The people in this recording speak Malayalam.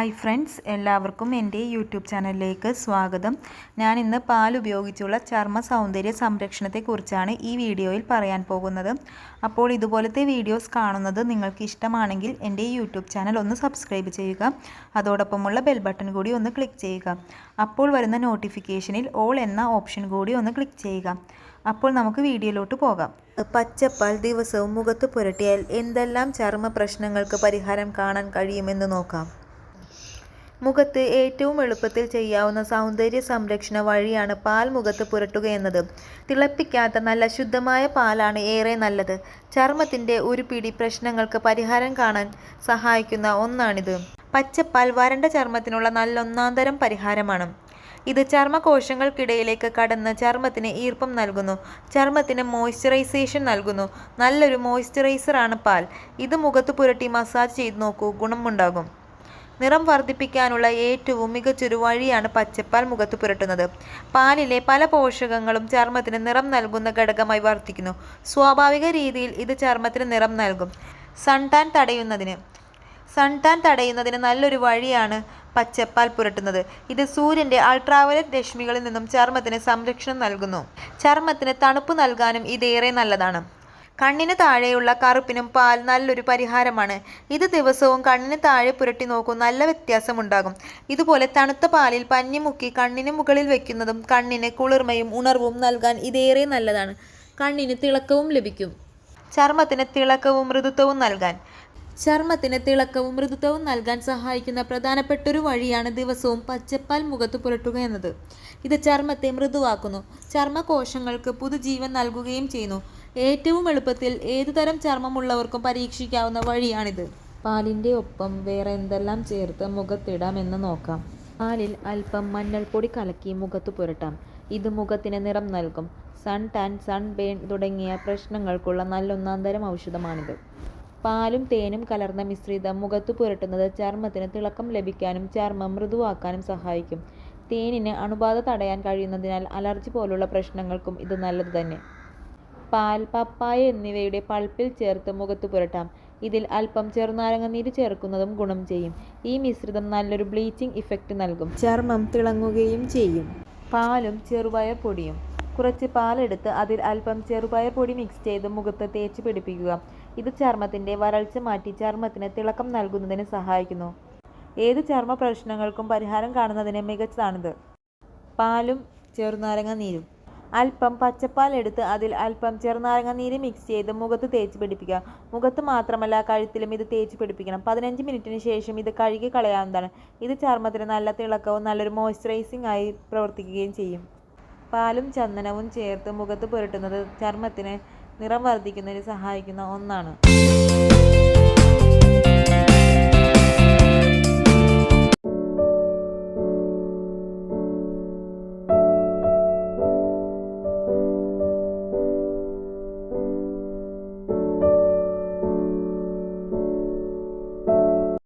ഹായ് ഫ്രണ്ട്സ് എല്ലാവർക്കും എന്റെ യൂട്യൂബ് ചാനലിലേക്ക് സ്വാഗതം. ഞാൻ ഇന്ന് പാൽ ഉപയോഗിച്ചുള്ള ചർമ്മ സൗന്ദര്യ സംരക്ഷണത്തെക്കുറിച്ചാണ് ഈ വീഡിയോയിൽ പറയാൻ പോകുന്നത്. അപ്പോൾ ഇതുപോലത്തെ വീഡിയോസ് കാണുന്നത് നിങ്ങൾക്ക് ഇഷ്ടമാണെങ്കിൽ എന്റെ യൂട്യൂബ് ചാനൽ ഒന്ന് സബ്സ്ക്രൈബ് ചെയ്യുക അതോടൊപ്പമുള്ള ബെൽ ബട്ടൺ കൂടി ഒന്ന് ക്ലിക്ക് ചെയ്യുക. അപ്പോൾ വരുന്ന നോട്ടിഫിക്കേഷനിൽ ഓൾ എന്ന ഓപ്ഷൻ കൂടി ഒന്ന് ക്ലിക്ക് ചെയ്യുക. അപ്പോൾ നമുക്ക് വീഡിയോയിലോട്ട് പോകാം. പച്ചപ്പാൽ ദിവസവും മുഖത്ത് പുരട്ടിയാൽ എന്തെല്ലാം ചർമ്മ പ്രശ്നങ്ങൾക്ക് പരിഹാരം കാണാൻ കഴിയുമെന്ന് നോക്കാം. മുഖത്ത് ഏറ്റവും എളുപ്പത്തിൽ ചെയ്യാവുന്ന സൗന്ദര്യ സംരക്ഷണ വഴിയാണ് പാൽ മുഖത്ത് പുരട്ടുക എന്നത്. തിളപ്പിക്കാത്ത നല്ല ശുദ്ധമായ പാലാണ് ഏറെ നല്ലത്. ചർമ്മത്തിന്റെ ഒരു പിടി പ്രശ്നങ്ങൾക്ക് പരിഹാരം കാണാൻ സഹായിക്കുന്ന ഒന്നാണിത്. പച്ചപ്പാൽ വരണ്ട ചർമ്മത്തിനുള്ള നല്ല നല്ലൊന്നാന്തരം പരിഹാരമാണ്. ഇത് ചർമ്മകോശങ്ങൾക്കിടയിലേക്ക് കടന്ന് ചർമ്മത്തിന് ഈർപ്പം നൽകുന്നു. ചർമ്മത്തിന് മോയ്സ്ചറൈസേഷൻ നൽകുന്നു. നല്ലൊരു മോയ്സ്ചറൈസറാണ് പാൽ. ഇത് മുഖത്ത് പുരട്ടി മസാജ് ചെയ്ത് നോക്കൂ. ഗുണമുണ്ടാകും. നിറം വർദ്ധിപ്പിക്കാനുള്ള ഏറ്റവും മികച്ചൊരു വഴിയാണ് പച്ചപ്പാൽ മുഖത്ത് പുരട്ടുന്നത്. പാലിലെ പല പോഷകങ്ങളും ചർമ്മത്തിന് നിറം നൽകുന്ന ഘടകമായി വർദ്ധിക്കുന്നു സ്വാഭാവിക രീതിയിൽ ഇത് ചർമ്മത്തിന് നിറം നൽകും. സൺടാൻ തടയുന്നതിന്. സൺടാൻ തടയുന്നതിന് നല്ലൊരു വഴിയാണ് പച്ചപ്പാൽ പുരട്ടുന്നത്. ഇത് സൂര്യന്റെ അൾട്രാവയലറ്റ് രശ്മികളിൽ നിന്നും ചർമ്മത്തിന് സംരക്ഷണം നൽകുന്നു. ചർമ്മത്തിന് തണുപ്പ് നൽകാനും ഇതേറെ നല്ലതാണ്. കണ്ണിന് താഴെയുള്ള കറുപ്പിനും പാൽ നല്ലൊരു പരിഹാരമാണ്. ഇത് ദിവസവും കണ്ണിന് താഴെ പുരട്ടി നോക്കൂ നല്ല വ്യത്യാസമുണ്ടാകും. ഇതുപോലെ തണുത്ത പാലിൽ പഞ്ഞി മുക്കി കണ്ണിന് മുകളിൽ വെക്കുന്നതും കണ്ണിന് കുളിർമയും ഉണർവും നൽകാൻ ഇതേറെ നല്ലതാണ്. കണ്ണിന് തിളക്കവും ലഭിക്കും. ചർമ്മത്തിന് തിളക്കവും മൃദുത്വവും നൽകാൻ. ചർമ്മത്തിന് തിളക്കവും മൃദുത്വവും നൽകാൻ സഹായിക്കുന്ന പ്രധാനപ്പെട്ടൊരു വഴിയാണ് ദിവസവും പച്ചപ്പാൽ മുഖത്ത് പുരട്ടുക എന്നത്. ഇത് ചർമ്മത്തെ മൃദുവാക്കുന്നു. ചർമ്മകോശങ്ങൾക്ക് പുതുജീവൻ നൽകുകയും ചെയ്യുന്നു. ഏറ്റവും എളുപ്പത്തിൽ ഏതുതരം ചർമ്മമുള്ളവർക്കും പരീക്ഷിക്കാവുന്ന വഴിയാണിത്. പാലിന്റെ ഒപ്പം വേറെ എന്തെല്ലാം ചേർത്ത് മുഖത്തിടാമെന്ന് നോക്കാം. പാലിൽ അല്പം മഞ്ഞൾപ്പൊടി കലക്കി മുഖത്ത് പുരട്ടാം. ഇത് മുഖത്തിന് നിറം നൽകും. സൺ ടാൻ സൺ ബേൺ തുടങ്ങിയ പ്രശ്നങ്ങൾക്കുള്ള നല്ലൊന്നാന്തരം ഔഷധമാണിത്. പാലും തേനും കലർന്ന മിശ്രിതം മുഖത്ത് പുരട്ടുന്നത് ചർമ്മത്തിന് തിളക്കം ലഭിക്കാനും ചർമ്മം മൃദുവാക്കാനും സഹായിക്കും. തേനിന് അണുബാധ തടയാൻ കഴിയുന്നതിനാൽ അലർജി പോലുള്ള പ്രശ്നങ്ങൾക്കും ഇത് നല്ലത് തന്നെ. പാൽ പപ്പായ എന്നിവയുടെ പൾപ്പിൽ ചേർത്ത് മുഖത്ത് പുരട്ടാം. ഇതിൽ അല്പം ചെറുനാരങ്ങനീര് ചേർക്കുന്നതും ഗുണം ചെയ്യും. ഈ മിശ്രിതം നല്ലൊരു ബ്ലീച്ചിങ് ഇഫക്റ്റ് നൽകും. ചർമ്മം തിളങ്ങുകയും ചെയ്യും. പാലും ചെറുപയർ പൊടിയും. കുറച്ച് പാലെടുത്ത് അതിൽ അല്പം ചെറുപയർ പൊടി മിക്സ് ചെയ്ത് മുഖത്ത് തേച്ച് പിടിപ്പിക്കുക. ഇത് ചർമ്മത്തിന്റെ വരൾച്ച മാറ്റി ചർമ്മത്തിന് തിളക്കം നൽകുന്നതിന് സഹായിക്കുന്നു. ഏത് ചർമ്മ പ്രശ്നങ്ങൾക്കും പരിഹാരം കാണുന്നതിന് മികച്ചതാണിത്. പാലും ചെറുനാരങ്ങ നീരും. അല്പം പച്ചപ്പാൽ എടുത്ത് അതിൽ അല്പം ചെറുനാരങ്ങ നീര് മിക്സ് ചെയ്ത് മുഖത്ത് തേച്ച് പിടിപ്പിക്കുക. മുഖത്ത് മാത്രമല്ല കഴുത്തിലും ഇത് തേച്ച് പിടിപ്പിക്കണം. പതിനഞ്ച് മിനിറ്റിന് ശേഷം ഇത് കഴുകി കളയാവുന്നതാണ്. ഇത് ചർമ്മത്തിന് നല്ല തിളക്കവും നല്ലൊരു മോയ്സ്ചറൈസിംഗ് ആയി പ്രവർത്തിക്കുകയും ചെയ്യും. പാലും ചന്ദനവും ചേർത്ത് മുഖത്ത് പുരട്ടുന്നത് ചർമ്മത്തിന് നിറം വർദ്ധിക്കുന്നതിന് സഹായിക്കുന്ന ഒന്നാണ്.